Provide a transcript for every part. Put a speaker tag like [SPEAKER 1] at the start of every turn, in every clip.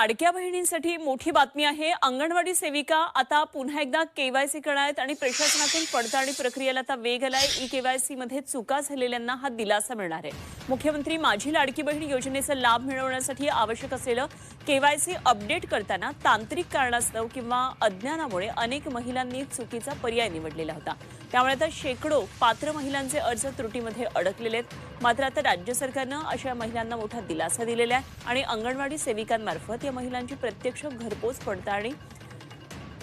[SPEAKER 1] लाडक्या बहिणींसाठी मोठी बातमी आहे. अंगणवाडी सेविका आता पुन्हा एकदा केवायसी करणार आहेत आणि प्रशासनातून पडताळणी प्रक्रियेला आता वेग आलाय. ई केवायसी मध्ये चुका झालेल्यांना हा दिलासा मिळणार आहे. मुख्यमंत्री माझी लाडकी बहीण योजनेचा लाभ मिळवण्यासाठी आवश्यक असलेलं केवायसी अपडेट करताना तांत्रिक कारणास्तव किंवा अज्ञानामुळे अनेक महिलांनी चुकीचा पर्याय निवडलेला होता. त्यामुळे आता शेकडो पात्र महिलांचे अर्ज त्रुटीमध्ये अडकलेले आहेत. मात्र आता राज्य सरकारनं अशा महिलांना मोठा दिलासा दिलेला आहे आणि अंगणवाडी सेविकांमार्फत या महिलांची प्रत्यक्ष घरपोच पडताळणी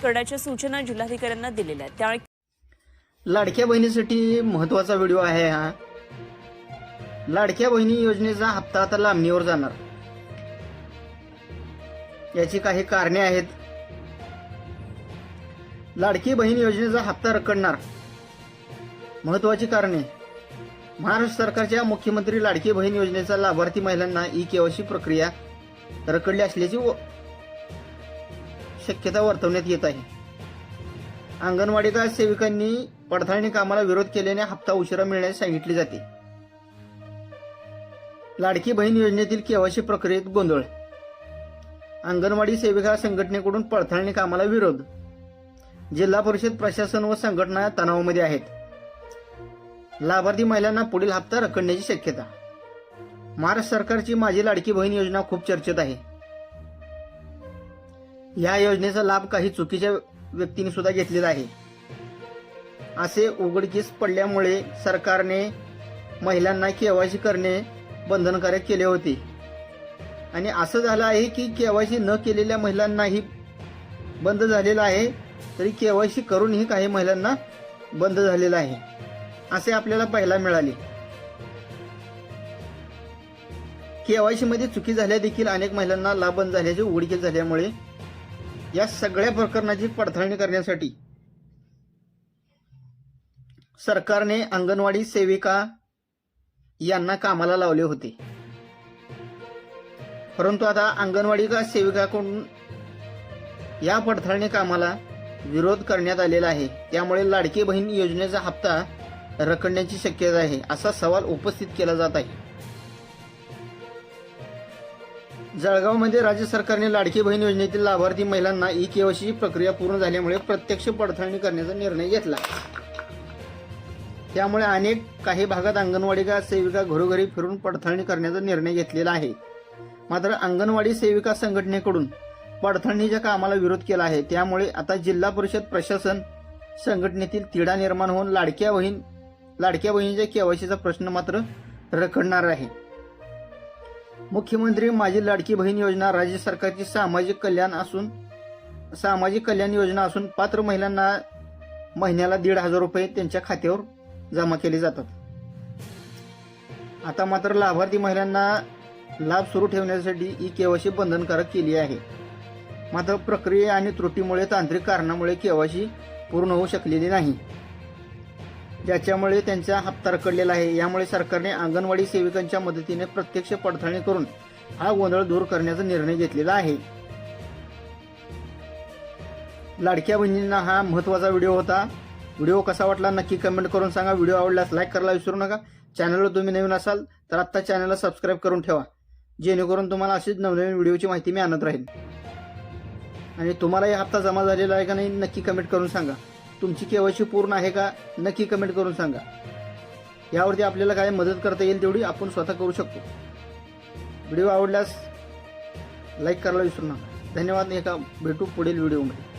[SPEAKER 1] करण्याच्या सूचना जिल्हाधिकाऱ्यांना दिलेल्या आहेत. त्यामुळे
[SPEAKER 2] लाडक्या बहिणीसाठी महत्त्वाचा व्हिडिओ आहे हा. लाडक्या बहिणी योजनेचा हप्ता आता लांबणीवर जाणार. याची काही कारणे आहेत. लाडकी बहीण योजनेचा हप्ता रखडणार. महत्वाची कारणे. महाराष्ट्र सरकारच्या मुख्यमंत्री लाडकी बहीण योजनेचा लाभार्थी महिलांना ई केवायसी प्रक्रिया रखडली असल्याची व- शक्यता वर्तवण्यात येत आहे. अंगणवाडी का सेविकांनी पडताळणी कामाला विरोध केल्याने हप्ता उशिरा मिळण्यास सांगितले जाते. लाडकी बहीण योजनेतील केवायसी प्रक्रियेत गोंधळ. अंगणवाडी सेविका संघटनेकडून पडताळणी कामाला विरोध. जिल्हा परिषद प्रशासन व संघटना तणावामध्ये आहेत. लाभार्थी महिलांना पुढील हप्ता रखडण्याची शक्यता. महाराष्ट्र सरकारची माझी लाडकी बहीण योजना खूप चर्चेत आहे. या योजनेचा लाभ काही चुकीच्या व्यक्तींनी सुद्धा घेतलेला आहे. असे उघडकीस पडल्यामुळे सरकारने महिलांना केवायसी करणे बंधनकारक केले होते. आणि असं झालं आहे की केवायसी न केलेल्या महिलांनाही बंद झालेलं आहे तरी केवायसी करूनही काही महिलांना बंद झालेलं आहे. असे आपल्याला पाहायला मिळाले. केवायसी मध्ये चुकी झाल्या देखील अनेक महिलांना लाभन झाल्याचे उघडकीस झाल्यामुळे या सगळ्या प्रकरणाची पडताळणी करण्यासाठी सरकारने अंगणवाडी सेविका यांना कामाला लावले होते. परंतु आता अंगणवाडी का सेविकाकडून या पडताळणी कामाला विरोध करण्यात आलेला आहे. त्यामुळे लाडकी बहीण योजनेचा हप्ता रखडण्याची शक्यता आहे असा सवाल उपस्थित केला जात आहे. जळगावमध्ये राज्य सरकारने लाडकी बहीण योजनेतील लाभार्थी महिलांना ई केवायसी प्रक्रिया पूर्ण झाल्यामुळे प्रत्यक्ष पडताळणी करण्याचा निर्णय घेतला. त्यामुळे अनेक काही भागात अंगणवाडी का सेविका घरोघरी फिरून पडताळणी करण्याचा निर्णय घेतलेला आहे. मात्र अंगणवाडी सेविका संघटनेकडून पडताळणीच्या कामाला विरोध केला आहे. त्यामुळे आता जिल्हा परिषद प्रशासन संघटनेतील तिढा निर्माण होऊन लाडक्या बहीण लाडक्या बहिणीच्या केवायसीचा प्रश्न मात्र रखडणार आहे. मुख्यमंत्री माझी लाडकी बहीण योजना राज्य सरकारची सामाजिक कल्याण असून सामाजिक कल्याण योजना असून पात्र महिलांना महिन्याला दीड हजार रुपये त्यांच्या खात्यावर जमा केले जातात. आता मात्र लाभार्थी महिलांना लाभ सुरू ठेवण्यासाठी ई केवायसी बंधनकारक केली आहे. मात्र प्रक्रिया आणि त्रुटीमुळे तांत्रिक कारणामुळे केवायसी पूर्ण होऊ शकलेली नाही. ज्याच्यामुळे त्यांचा हप्ता रखडलेला आहे. यामुळे सरकारने अंगणवाडी सेविकांच्या मदतीने प्रत्यक्ष पडताळणी करून हा गोंधळ दूर करण्याचा निर्णय घेतलेला आहे. लाडक्या बहिणींना हा महत्त्वाचा व्हिडिओ होता. व्हिडिओ कसा वाटला नक्की कमेंट करून सांगा. व्हिडिओ आवडल्यास लाईक करायला विसरू नका. चॅनलवर तुम्ही नवीन असाल तर आत्ता चॅनलला सबस्क्राईब करून ठेवा. जेणेकरून तुम्हाला अशीच नवनवीन व्हिडिओची माहिती मी आणत राहील आणि तुम्हाला हा हप्ता जमा झालेला आहे का नाही नक्की कमेंट करून सांगा. तुमची केवायसी पूर्ण आहे का नक्की कमेंट करून सांगा. यावरती आपल्याला काय मदत करता येईल तेवढी आपण स्वतः करू शकतो. व्हिडिओ आवडल्यास लाईक करायला विसरू नका. धन्यवाद एका भेटू पुढील व्हिडिओमध्ये